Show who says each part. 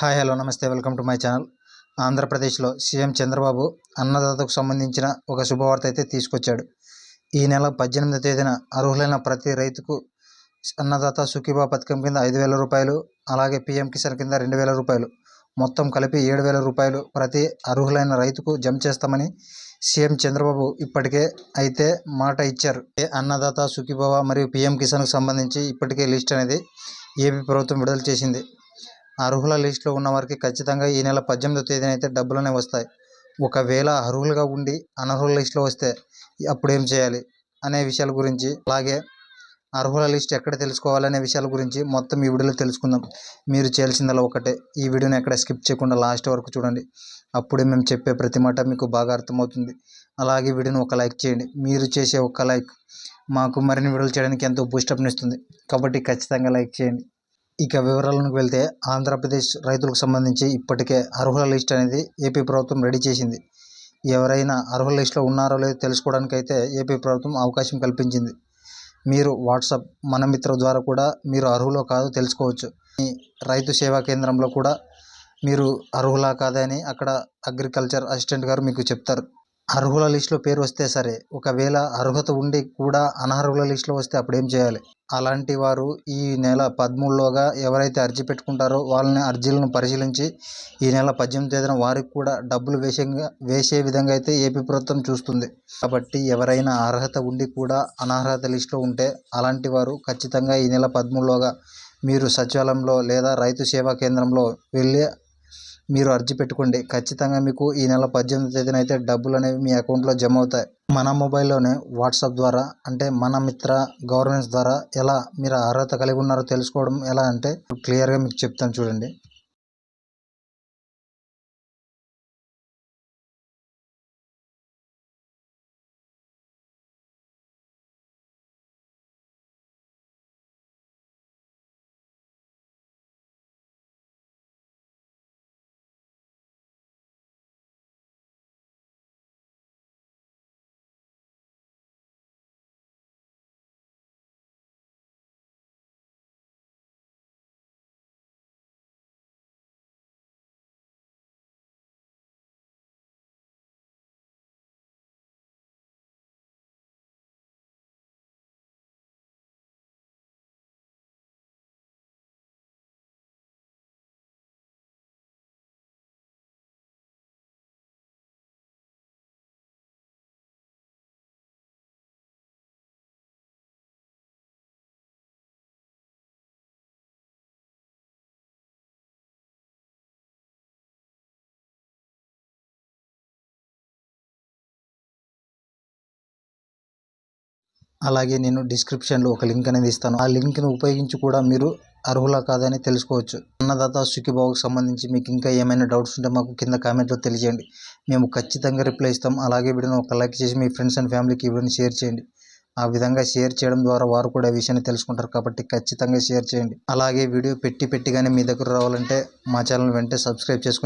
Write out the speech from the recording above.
Speaker 1: Hi hello నమస్తే welcome to my channel. ఆంధ్రప్రదేశ్లో CM Chandrababu అన్నదాతకు సంబంధించిన ఒక శుభవార్త అయితే తీసుకొచ్చాడు. ఈ నెల పద్దెనిమిదో తేదీన అర్హులైన ప్రతి రైతుకు అన్నదాత సుఖీబా పథకం కింద ఐదు వేల రూపాయలు అలాగే పీఎం కిసాన్ కింద రెండు వేల రూపాయలు మొత్తం కలిపి ఏడు వేల రూపాయలు ప్రతి అర్హులైన రైతుకు జమ చేస్తామని సీఎం చంద్రబాబు ఇప్పటికే అయితే మాట ఇచ్చారు. ఏ అన్నదాత సుఖీభవ మరియు పీఎం కిసాన్కు సంబంధించి ఇప్పటికే లిస్ట్ అనేది ఏపీ ప్రభుత్వం విడుదల చేసింది. అర్హుల లిస్టులో ఉన్న వారికి ఖచ్చితంగా ఈ నెల పద్దెనిమిదో తేదీన అయితే డబ్బులు అనేవి వస్తాయి. ఒకవేళ అర్హులుగా ఉండి అనర్హుల లిస్టులో వస్తే అప్పుడు ఏం చేయాలి? అనే విషయాల గురించి అలాగే అర్హుల లిస్ట్ ఎక్కడ తెలుసుకోవాలనే విషయాల గురించి మొత్తం ఈ వీడియోలో తెలుసుకుందాం. మీరు చేయాల్సిందల్లా ఒకటే. ఈ వీడియోని ఎక్కడ స్కిప్ చేయకుండా లాస్ట్ వరకు చూడండి. అప్పుడే మేము చెప్పే ప్రతి మాట మీకు బాగా అర్థమవుతుంది. అలాగే వీడియోని ఒక లైక్ చేయండి. మీరు చేసే ఒక లైక్ మాకు మరిన్ని వీడియోలు చేయడానికి ఎంతో బూస్టప్నిస్తుంది కాబట్టి ఖచ్చితంగా లైక్ చేయండి. ఇక వివరాలకు వెళ్తే ఆంధ్రప్రదేశ్ రైతులకు సంబంధించి ఇప్పటికే అర్హుల లిస్ట్ అనేది ఏపీ ప్రభుత్వం రెడీ చేసింది. ఎవరైనా అర్హుల లిస్టులో ఉన్నారో లేదో తెలుసుకోవడానికి అయితే ఏపీ ప్రభుత్వం అవకాశం కల్పించింది. మీరు వాట్సాప్ మన మిత్ర ద్వారా కూడా మీరు అర్హులో కాదో తెలుసుకోవచ్చు. మీ రైతు సేవా కేంద్రంలో కూడా మీరు అర్హులా కాదని అక్కడ అగ్రికల్చర్ అసిస్టెంట్ గారు మీకు చెప్తారు. అర్హుల లిస్టులో పేరు వస్తే సరే ఒకవేళ అర్హత ఉండి కూడా అనర్హుల లిస్టులో వస్తే అప్పుడు ఏం చేయాలి? అలాంటి వారు ఈ నెల పదమూడులోగా ఎవరైతే అర్జీ పెట్టుకుంటారో వాళ్ళని అర్జీలను పరిశీలించి ఈ నెల పద్దెనిమిది తేదీన వారికి కూడా డబ్బులు వేసే వేసే విధంగా అయితే ఏపీ ప్రభుత్వం చూస్తుంది. కాబట్టి ఎవరైనా అర్హత ఉండి కూడా అనర్హత లిస్టులో ఉంటే అలాంటి వారు ఖచ్చితంగా ఈ నెల పదమూడులోగా మీరు సచివాలయంలో లేదా రైతు సేవా కేంద్రంలో వెళ్ళి మీరు అర్జీ పెట్టుకోండి. ఖచ్చితంగా మీకు ఈ నెల పద్దెనిమిది తేదీన అయితే డబ్బులు అనేవి మీ అకౌంట్లో జమ అవుతాయి మన మొబైల్లోనే వాట్సాప్ ద్వారా అంటే మన మిత్ర గవర్నెన్స్ ద్వారా ఎలా మీరు అర్హత కలిగి ఉన్నారో తెలుసుకోవడం ఎలా అంటే క్లియర్గా మీకు చెప్తాను చూడండి. అలాగే నేను డిస్క్రిప్షన్లో ఒక లింక్ అనేది ఇస్తాను. ఆ లింక్ని ఉపయోగించి కూడా మీరు అర్హులా కాదని తెలుసుకోవచ్చు. అన్నదాత సుఖీబాబుకి సంబంధించి మీకు ఇంకా ఏమైనా డౌట్స్ ఉంటే మాకు కింద కామెంట్లో తెలియజేయండి. మేము ఖచ్చితంగా రిప్లై ఇస్తాం. అలాగే వీడియోని ఒక లైక్ చేసి మీ ఫ్రెండ్స్ అండ్ ఫ్యామిలీకి వీడియోని షేర్ చేయండి. ఆ విధంగా షేర్ చేయడం ద్వారా వారు కూడా విషయాన్ని తెలుసుకుంటారు కాబట్టి ఖచ్చితంగా షేర్ చేయండి. అలాగే వీడియో పెట్టి పెట్టిగానే మీ దగ్గర రావాలంటే మా ఛానల్ వెంటనే సబ్స్క్రైబ్ చేసుకుని